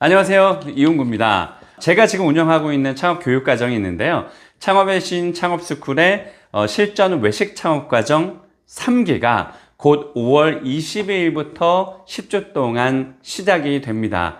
안녕하세요. 이용구입니다. 제가 지금 운영하고 있는 창업 교육 과정이 있는데요. 창업의 신 창업스쿨의 어, 실전 외식 창업 과정 3기가 곧 5월 22일부터 10주 동안 시작이 됩니다.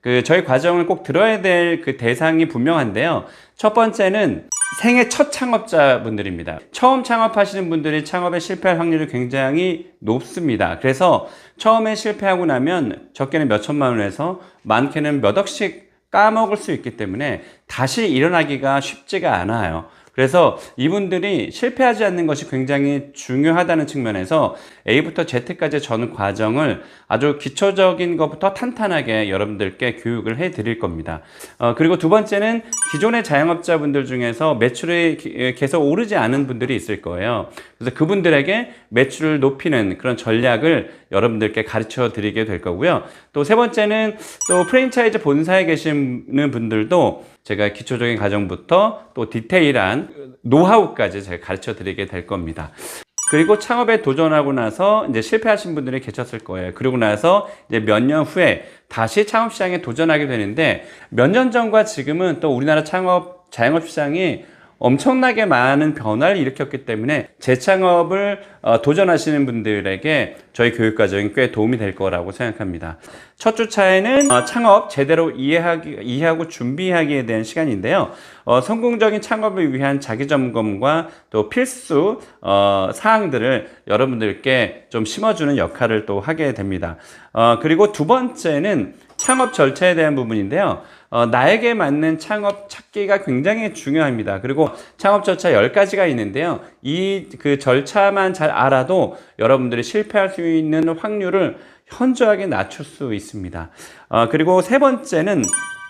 그 저희 과정을 꼭 들어야 될 그 대상이 분명한데요. 첫 번째는 생애 첫 창업자분들입니다. 처음 창업하시는 분들이 창업에 실패할 확률이 굉장히 높습니다. 그래서 처음에 실패하고 나면 적게는 몇 천만 원에서 많게는 몇 억씩 까먹을 수 있기 때문에 다시 일어나기가 쉽지가 않아요. 그래서 이분들이 실패하지 않는 것이 굉장히 중요하다는 측면에서 A부터 Z까지 전 과정을 아주 기초적인 것부터 탄탄하게 여러분들께 교육을 해 드릴 겁니다. 어, 그리고 두 번째는 기존의 자영업자분들 중에서 매출이 기- 계속 오르지 않은 분들이 있을 거예요. 그래서 그분들에게 매출을 높이는 그런 전략을 여러분들께 가르쳐 드리게 될 거고요. 또 세 번째는 또 프랜차이즈 본사에 계시는 분들도 제가 기초적인 과정부터 또 디테일한 노하우까지 제가 가르쳐 드리게 될 겁니다. 그리고 창업에 도전하고 나서 이제 실패하신 분들이 계셨을 거예요. 그러고 나서 이제 몇 년 후에 다시 창업 시장에 도전하게 되는데 몇 년 전과 지금은 또 우리나라 창업 자영업 시장이 엄청나게 많은 변화를 일으켰기 때문에 재창업을 어, 도전하시는 분들에게 저희 교육 과정이 꽤 도움이 될 거라고 생각합니다. 첫 주차에는 어, 창업 제대로 이해하기, 이해하고 준비하기에 대한 시간인데요. 어, 성공적인 창업을 위한 자기 점검과 또 필수 어, 사항들을 여러분들께 좀 심어주는 역할을 또 하게 됩니다. 어, 그리고 두 번째는 창업 절차에 대한 부분인데요. 어, 나에게 맞는 창업 찾기가 굉장히 중요합니다. 그리고 창업 절차 10가지가 있는데요. 이 그 절차만 잘 알아도 여러분들이 실패할 수 있는 확률을 현저하게 낮출 수 있습니다. 어, 그리고 세 번째는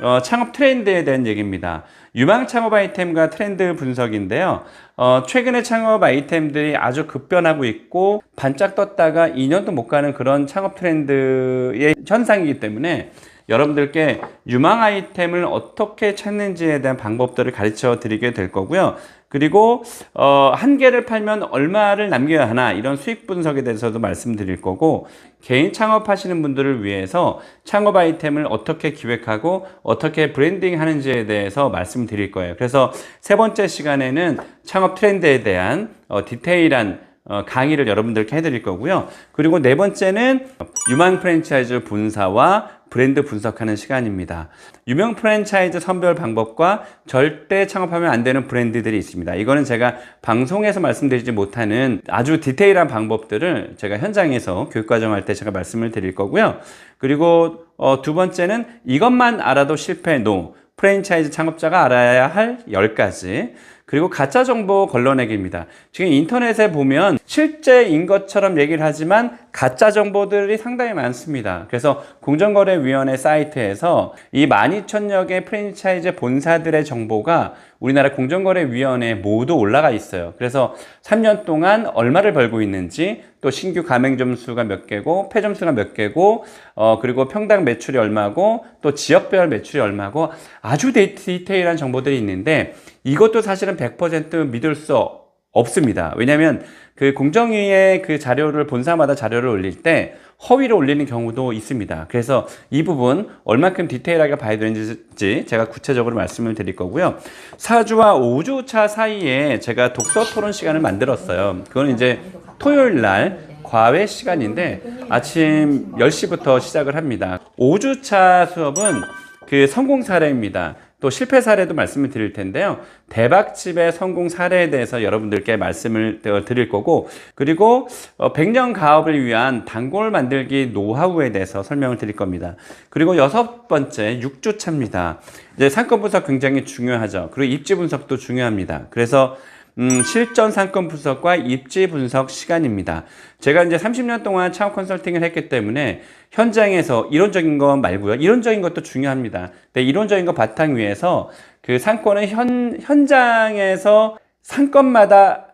어, 창업 트렌드에 대한 얘기입니다. 유망 창업 아이템과 트렌드 분석인데요. 어, 최근에 창업 아이템들이 아주 급변하고 있고 반짝 떴다가 2년도 못 가는 그런 창업 트렌드의 현상이기 때문에 여러분들께 유망 아이템을 어떻게 찾는지에 대한 방법들을 가르쳐 드리게 될 거고요. 그리고 어, 한 개를 팔면 얼마를 남겨야 하나 이런 수익 분석에 대해서도 말씀드릴 거고 개인 창업하시는 분들을 위해서 창업 아이템을 어떻게 기획하고 어떻게 브랜딩 하는지에 대해서 말씀드릴 거예요. 그래서 세 번째 시간에는 창업 트렌드에 대한 어, 디테일한 어, 강의를 여러분들께 해드릴 거고요. 그리고 네 번째는 유망 프랜차이즈 본사와 브랜드 분석하는 시간입니다. 유명 프랜차이즈 선별 방법과 절대 창업하면 안 되는 브랜드들이 있습니다. 이거는 제가 방송에서 말씀드리지 못하는 아주 디테일한 방법들을 제가 현장에서 교육과정 할 때 제가 말씀을 드릴 거고요. 그리고 어, 두 번째는 이것만 알아도 실패 노. 프랜차이즈 창업자가 알아야 할 10가지. 그리고 가짜 정보 걸러내기입니다. 지금 인터넷에 보면 실제인 것처럼 얘기를 하지만 가짜 정보들이 상당히 많습니다. 그래서 공정거래위원회 사이트에서 이 12,000여 개 프랜차이즈 본사들의 정보가 우리나라 공정거래위원회에 모두 올라가 있어요. 그래서 3년 동안 얼마를 벌고 있는지, 또 신규 가맹 점 수가 몇 개고, 폐점 수가 몇 개고, 어, 그리고 평당 매출이 얼마고, 또 지역별 매출이 얼마고, 아주 데- 디테일한 정보들이 있는데, 이것도 사실은 100% 믿을 수 없습니다. 왜냐하면 그 공정위의 그 자료를 본사마다 자료를 올릴 때 허위로 올리는 경우도 있습니다. 그래서 이 부분 얼마큼 디테일하게 봐야 되는지 제가 구체적으로 말씀을 드릴 거고요. 4주와 5주 차 사이에 제가 독서 토론 시간을 만들었어요. 그건 이제 토요일 날 과외 시간인데 아침 10시부터 시작을 합니다. 5주차 수업은 그 성공 사례입니다. 또 실패 사례도 말씀을 드릴 텐데요. 대박집의 성공 사례에 대해서 여러분들께 말씀을 어, 드릴 거고, 그리고 어, 100년 가업을 위한 단골 만들기 노하우에 대해서 설명을 드릴 겁니다. 그리고 여섯 번째, 6주차입니다. 이제 상권 분석 굉장히 중요하죠. 그리고 입지 분석도 중요합니다. 그래서 음, 실전 상권 분석과 입지 분석 시간입니다. 제가 이제 30년 동안 창업 컨설팅을 했기 때문에 현장에서 이론적인 것 말고요. 이론적인 것도 중요합니다. 근데 이론적인 것 바탕 위에서 그 상권은 현, 현장에서 상권마다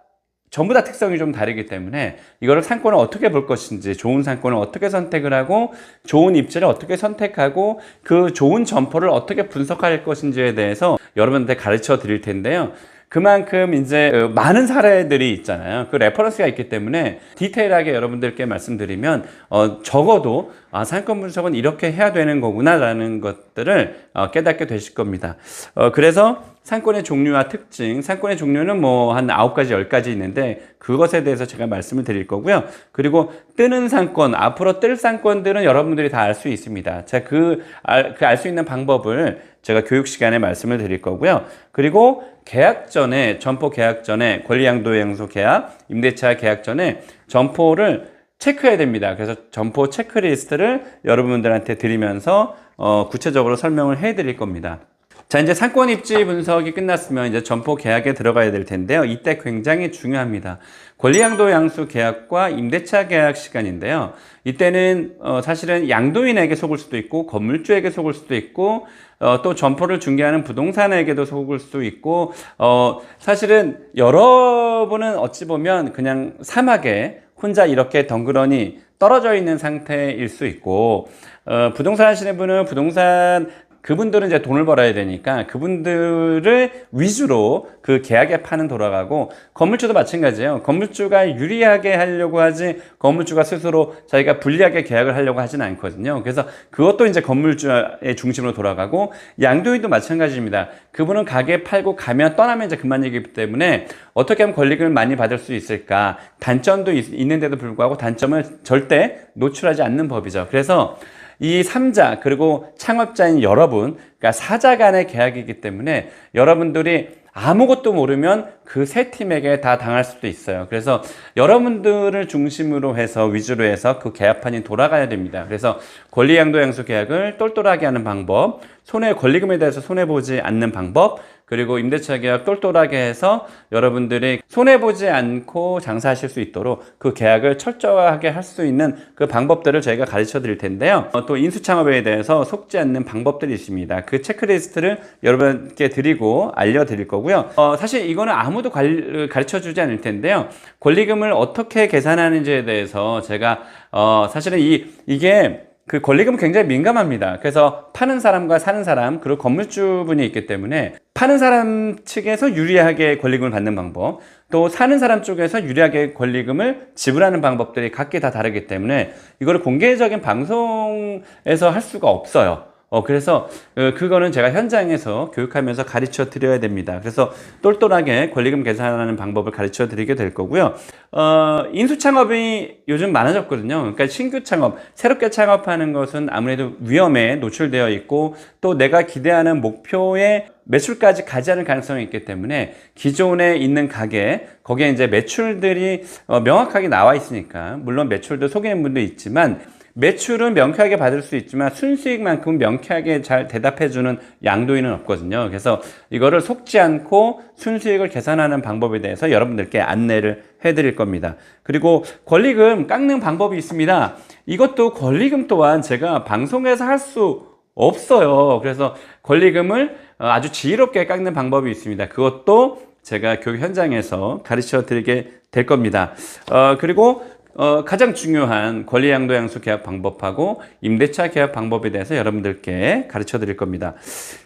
전부 다 특성이 좀 다르기 때문에 이거를 상권을 어떻게 볼 것인지 좋은 상권을 어떻게 선택을 하고 좋은 입지를 어떻게 선택하고 그 좋은 점포를 어떻게 분석할 것인지에 대해서 여러분한테 가르쳐 드릴 텐데요. 그만큼 이제 어, 많은 사례들이 있잖아요. 그 레퍼런스가 있기 때문에 디테일하게 여러분들께 말씀드리면 어, 적어도 아, 상권 분석은 이렇게 해야 되는 거구나라는 것 것들을 어, 깨닫게 되실 겁니다. 어, 그래서 상권의 종류와 특징, 상권의 종류는 뭐한 아홉 가지, 열 가지 있는데 그것에 대해서 제가 말씀을 드릴 거고요. 그리고 뜨는 상권, 앞으로 뜰 상권들은 여러분들이 다 알 수 있습니다. 제가 그알그알수 있는 방법을 제가 교육 시간에 말씀을 드릴 거고요. 그리고 계약 전에 점포 계약 전에 권리양도양소 계약, 임대차 계약 전에 점포를 체크해야 됩니다. 그래서 점포 체크리스트를 여러분들한테 드리면서 어, 구체적으로 설명을 해 드릴 겁니다. 자, 이제 상권 입지 분석이 끝났으면 이제 점포 계약에 들어가야 될 텐데요. 이때 굉장히 중요합니다. 권리양도 양수 계약과 임대차 계약 시간인데요. 이때는 어, 사실은 양도인에게 속을 수도 있고 건물주에게 속을 수도 있고 어, 또 점포를 중개하는 부동산에게도 속을 수도 있고 어, 사실은 여러분은 어찌 보면 그냥 사막에 혼자 이렇게 덩그러니 떨어져 있는 상태일 수 있고 어, 부동산 하시는 분은 부동산 그분들은 이제 돈을 벌어야 되니까 그분들을 위주로 그 계약에 파는 돌아가고 건물주도 마찬가지예요. 건물주가 유리하게 하려고 하지 건물주가 스스로 자기가 불리하게 계약을 하려고 하지는 않거든요. 그래서 그것도 이제 건물주의 중심으로 돌아가고 양도인도 마찬가지입니다. 그분은 가게 팔고 가면 떠나면 이제 그만 얘기기 때문에 어떻게 하면 권리금을 많이 받을 수 있을까? 단점도 있, 있는데도 불구하고 단점을 절대 노출하지 않는 법이죠. 그래서 이 3자 그리고 창업자인 여러분 그러니까 사자 간의 계약이기 때문에 여러분들이 아무것도 모르면 그 세 팀에게 다 당할 수도 있어요. 그래서 여러분들을 중심으로 해서 위주로 해서 그 계약판이 돌아가야 됩니다. 그래서 권리양도 양수 계약을 똘똘하게 하는 방법, 손해 권리금에 대해서 손해 보지 않는 방법, 그리고 임대차 계약 똘똘하게 해서 여러분들이 손해 보지 않고 장사하실 수 있도록 그 계약을 철저하게 할 수 있는 그 방법들을 저희가 가르쳐 드릴 텐데요. 어, 또 인수 창업에 대해서 속지 않는 방법들이 있습니다. 그 체크리스트를 여러분께 드리고 알려 드릴 거고요. 어, 사실 이거는 아무도 가르쳐 주지 않을 텐데요. 권리금을 어떻게 계산하는지에 대해서 제가 어, 사실은 이 이게 그 권리금 굉장히 민감합니다. 그래서 파는 사람과 사는 사람 그리고 건물주분이 있기 때문에 파는 사람 측에서 유리하게 권리금을 받는 방법 또 사는 사람 쪽에서 유리하게 권리금을 지불하는 방법들이 각기 다 다르기 때문에 이거를 공개적인 방송에서 할 수가 없어요. 어, 그래서, 어, 그거는 제가 현장에서 교육하면서 가르쳐 드려야 됩니다. 그래서 똘똘하게 권리금 계산하는 방법을 가르쳐 드리게 될 거고요. 어, 인수 창업이 요즘 많아졌거든요. 그러니까 신규 창업, 새롭게 창업하는 것은 아무래도 위험에 노출되어 있고 또 내가 기대하는 목표에 매출까지 가지 않을 가능성이 있기 때문에 기존에 있는 가게 거기에 이제 매출들이 어, 명확하게 나와 있으니까 물론 매출도 속이는 분도 있지만 매출은 명쾌하게 받을 수 있지만 순수익만큼 명쾌하게 잘 대답해주는 양도인은 없거든요. 그래서 이거를 속지 않고 순수익을 계산하는 방법에 대해서 여러분들께 안내를 해드릴 겁니다. 그리고 권리금 깎는 방법이 있습니다. 이것도 권리금 또한 제가 방송에서 할 수 없어요. 그래서 권리금을 아주 지혜롭게 깎는 방법이 있습니다. 그것도 제가 교육 현장에서 가르쳐 드리게 될 겁니다. 어, 그리고 어, 가장 중요한 권리양도 양수 계약 방법하고 임대차 계약 방법에 대해서 여러분들께 가르쳐 드릴 겁니다.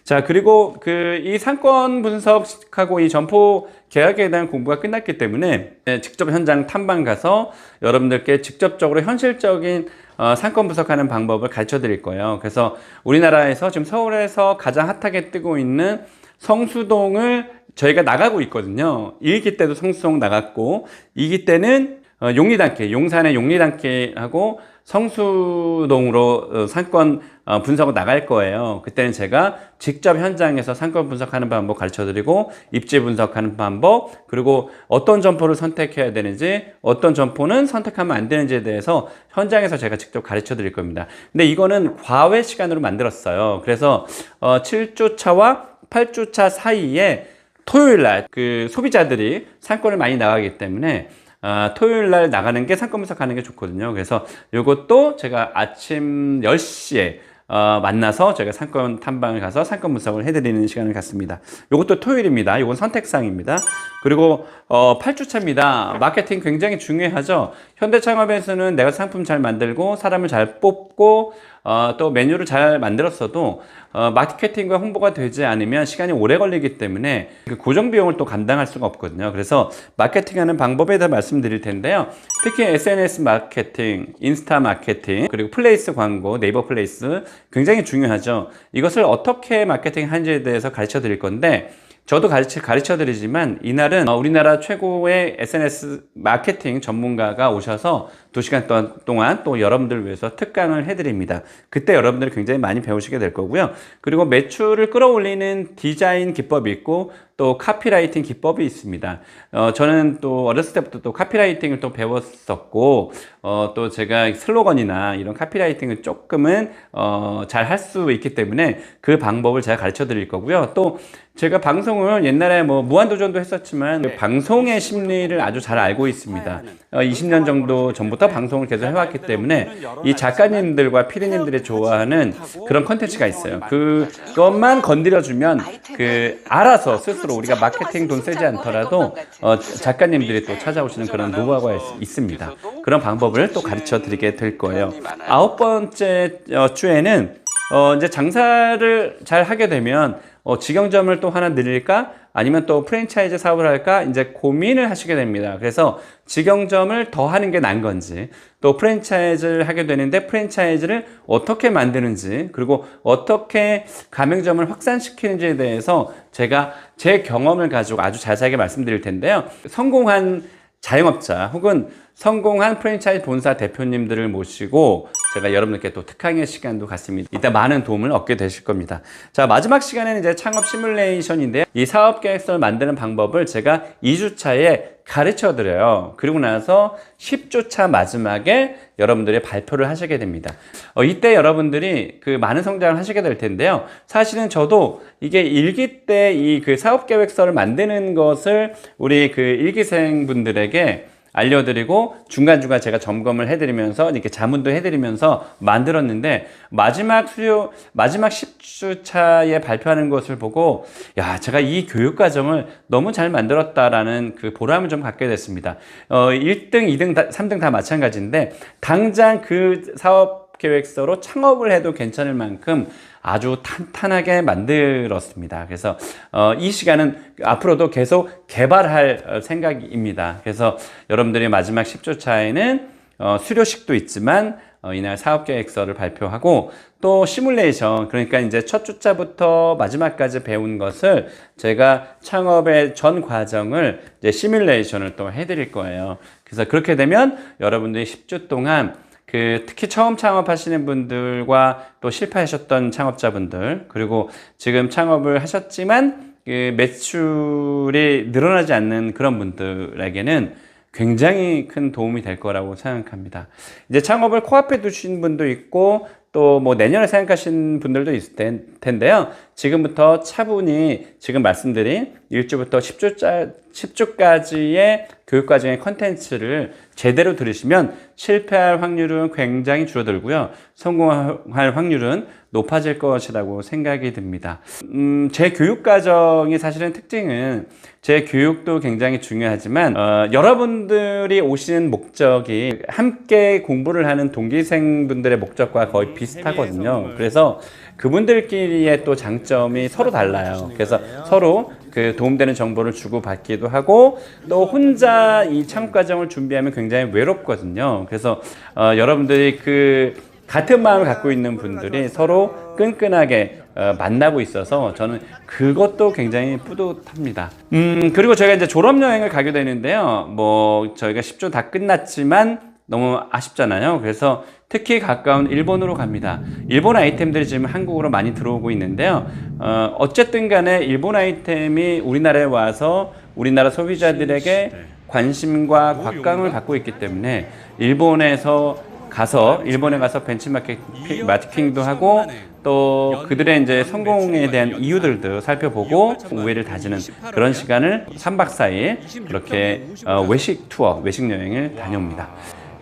자, 그리고 그 이 상권 분석하고 이 점포 계약에 대한 공부가 끝났기 때문에 네, 직접 현장 탐방 가서 여러분들께 직접적으로 현실적인 어, 상권 분석하는 방법을 가르쳐 드릴 거예요. 그래서 우리나라에서 지금 서울에서 가장 핫하게 뜨고 있는 성수동을 저희가 나가고 있거든요. 1기 때도 성수동 나갔고 2기 때는 어, 용리단길, 용산의 용리단길하고 성수동으로 어, 상권 어, 분석을 나갈 거예요. 그때는 제가 직접 현장에서 상권 분석하는 방법 가르쳐 드리고 입지 분석하는 방법 그리고 어떤 점포를 선택해야 되는지 어떤 점포는 선택하면 안 되는지에 대해서 현장에서 제가 직접 가르쳐 드릴 겁니다. 근데 이거는 과외 시간으로 만들었어요. 그래서 7주차와 8주차 사이에 토요일 날 그 소비자들이 상권을 많이 나가기 때문에 아, 토요일 날 나가는 게 상권 분석 하는 게 좋거든요. 그래서 이것도 제가 아침 10시에 어, 만나서 저희가 상권 탐방을 가서 상권 분석을 해드리는 시간을 갖습니다. 이것도 토요일입니다. 이건 선택상입니다. 그리고 어, 8주차입니다. 마케팅 굉장히 중요하죠. 현대창업에서는 내가 상품 잘 만들고 사람을 잘 뽑고 어, 또 메뉴를 잘 만들었어도 어, 마케팅과 홍보가 되지 않으면 시간이 오래 걸리기 때문에 그 고정 비용을 또 감당할 수가 없거든요. 그래서 마케팅하는 방법에 대해 말씀드릴 텐데요. 특히 SNS 마케팅, 인스타 마케팅, 그리고 플레이스 광고, 네이버 플레이스 굉장히 중요하죠. 이것을 어떻게 마케팅 하는지에 대해서 가르쳐 드릴 건데 저도 가르쳐, 가르쳐 드리지만 이날은 어, 우리나라 최고의 SNS 마케팅 전문가가 오셔서 2시간 동안, 또 여러분들을 위해서 특강을 해드립니다. 그때 여러분들이 굉장히 많이 배우시게 될 거고요. 그리고 매출을 끌어올리는 디자인 기법이 있고 또 카피라이팅 기법이 있습니다. 어, 저는 또 어렸을 때부터 또 카피라이팅을 또 배웠었고, 어, 또 제가 슬로건이나 이런 카피라이팅을 조금은, 어, 잘 할 수 있기 때문에 그 방법을 제가 가르쳐 드릴 거고요. 또 제가 방송을 옛날에 뭐 무한도전도 했었지만 그 방송의 심리를 아주 잘 알고 있습니다. 어, 20년 정도 전부터 방송을 계속 해왔기 때문에 이 작가님들과 피디님들이 좋아하는 그런 컨텐츠가 있어요. 그것만 건드려주면 그 알아서 스스로 우리가 마케팅 돈 쓰지 않더라도 어, 작가님들이 또 찾아오시는 그런 노하우가 있- 있습니다. 그런 방법을 또 가르쳐 드리게 될 거예요. 아홉 번째 어, 주에는 어, 이제 장사를 잘 하게 되면 어, 직영점을 또 하나 늘릴까? 아니면 또 프랜차이즈 사업을 할까? 이제 고민을 하시게 됩니다. 그래서 직영점을 더 하는 게 나은 건지, 또 프랜차이즈를 하게 되는데 프랜차이즈를 어떻게 만드는지, 그리고 어떻게 가맹점을 확산시키는지에 대해서 제가 제 경험을 가지고 아주 자세하게 말씀드릴 텐데요. 성공한 자영업자 혹은 성공한 프랜차이즈 본사 대표님들을 모시고 제가 여러분들께 또 특강의 시간도 갖습니다. 이따 많은 도움을 얻게 되실 겁니다. 자, 마지막 시간에는 이제 창업 시뮬레이션인데요. 이 사업 계획서를 만드는 방법을 제가 2주차에 가르쳐 드려요. 그리고 나서 10주차 마지막에 여러분들이 발표를 하시게 됩니다. 어, 이때 여러분들이 그 많은 성장을 하시게 될 텐데요. 사실은 저도 이게 일기 때 이 그 사업 계획서를 만드는 것을 우리 그 일기생 분들에게 알려드리고 중간중간 제가 점검을 해드리면서 이렇게 자문도 해드리면서 만들었는데 마지막 수요 마지막 10주 차에 발표하는 것을 보고 야 제가 이 교육 과정을 너무 잘 만들었다라는 그 보람을 좀 갖게 됐습니다. 어 1등, 2등, 다, 3등 다 마찬가지인데 당장 그 사업 계획서로 창업을 해도 괜찮을 만큼 아주 탄탄하게 만들었습니다. 그래서 어, 이 시간은 앞으로도 계속 개발할 어, 생각입니다. 그래서 여러분들이 마지막 10조 차에는 어, 수료식도 있지만 어, 이날 사업 계획서를 발표하고 또 시뮬레이션 그러니까 이제 첫 주차부터 마지막까지 배운 것을 제가 창업의 전 과정을 이제 시뮬레이션을 또 해드릴 거예요. 그래서 그렇게 되면 여러분들이 10주 동안 그 특히 처음 창업하시는 분들과 또 실패하셨던 창업자분들 그리고 지금 창업을 하셨지만 그 매출이 늘어나지 않는 그런 분들에게는 굉장히 큰 도움이 될 거라고 생각합니다. 이제 창업을 코앞에 두신 분도 있고 또 뭐 내년에 생각하신 분들도 있을 텐- 텐데요. 지금부터 차분히 지금 말씀드린 1주부터 10주짜, 10주까지의 교육과정의 컨텐츠를 제대로 들으시면 실패할 확률은 굉장히 줄어들고요. 성공할 확률은 높아질 것이라고 생각이 듭니다. 음, 제 교육과정이 사실은 특징은 제 교육도 굉장히 중요하지만 어, 여러분들이 오시는 목적이 함께 공부를 하는 동기생분들의 목적과 거의 비슷하거든요. 그래서 그분들끼리의 또 장점이 서로 달라요. 그래서 서로 그 도움되는 정보를 주고 받기도 하고 또 혼자 이 과정을 준비하면 굉장히 외롭거든요. 그래서 어, 여러분들이 그 같은 마음을 갖고 있는 분들이 서로 끈끈하게 어, 만나고 있어서 저는 그것도 굉장히 뿌듯합니다. 음, 그리고 저희가 이제 졸업 여행을 가게 되는데요. 뭐, 저희가 10주 다 끝났지만 너무 아쉽잖아요. 그래서 특히 가까운 일본으로 갑니다. 일본 아이템들이 지금 한국으로 많이 들어오고 있는데요. 어, 어쨌든 간에 일본 아이템이 우리나라에 와서 우리나라 소비자들에게 관심과 곽감을 갖고 있기 때문에 일본에서 가서 일본에 가서 벤치마킹 마케팅도 하고 또 그들의 이제 성공에 대한 이유들도 살펴보고 우회를 다지는 그런 시간을 3박 4일 그렇게 어, 외식 투어, 외식 여행을 다녀옵니다.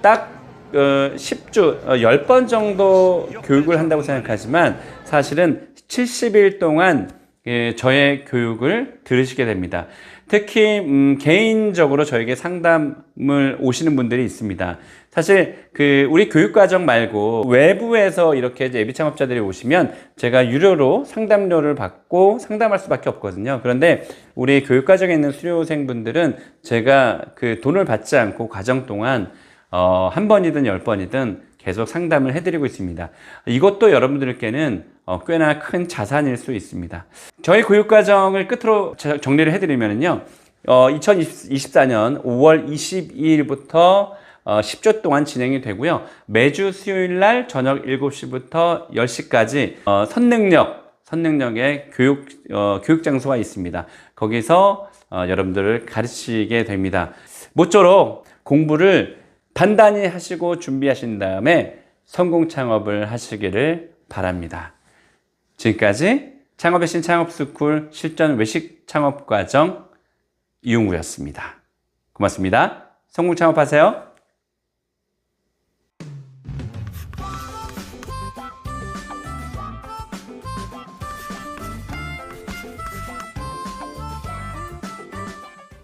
딱 어, 10주, 어, 10번 정도 교육을 한다고 생각하지만 사실은 70일 동안 예, 저의 교육을 들으시게 됩니다. 특히 음, 개인적으로 저에게 상담을 오시는 분들이 있습니다. 사실 그 우리 교육과정 말고 외부에서 이렇게 예비 창업자들이 오시면 제가 유료로 상담료를 받고 상담할 수밖에 없거든요. 그런데 우리 교육과정에 있는 수료생분들은 제가 그 돈을 받지 않고 과정 동안 어, 한 번이든 열 번이든 계속 상담을 해드리고 있습니다. 이것도 여러분들께는 어, 꽤나 큰 자산일 수 있습니다. 저희 교육과정을 끝으로 자- 정리를 해드리면요. 어, 2024년 5월 22일부터 어, 10주 동안 진행이 되고요. 매주 수요일 날 저녁 7시부터 10시까지 어, 선능력, 선능력의 교육, 어, 교육 장소가 있습니다. 거기서 어, 여러분들을 가르치게 됩니다. 모쪼록 공부를 단단히 하시고 준비하신 다음에 성공 창업을 하시기를 바랍니다. 지금까지 창업의 신 창업스쿨 실전 외식 창업 과정 이용구였습니다. 고맙습니다. 성공 창업하세요.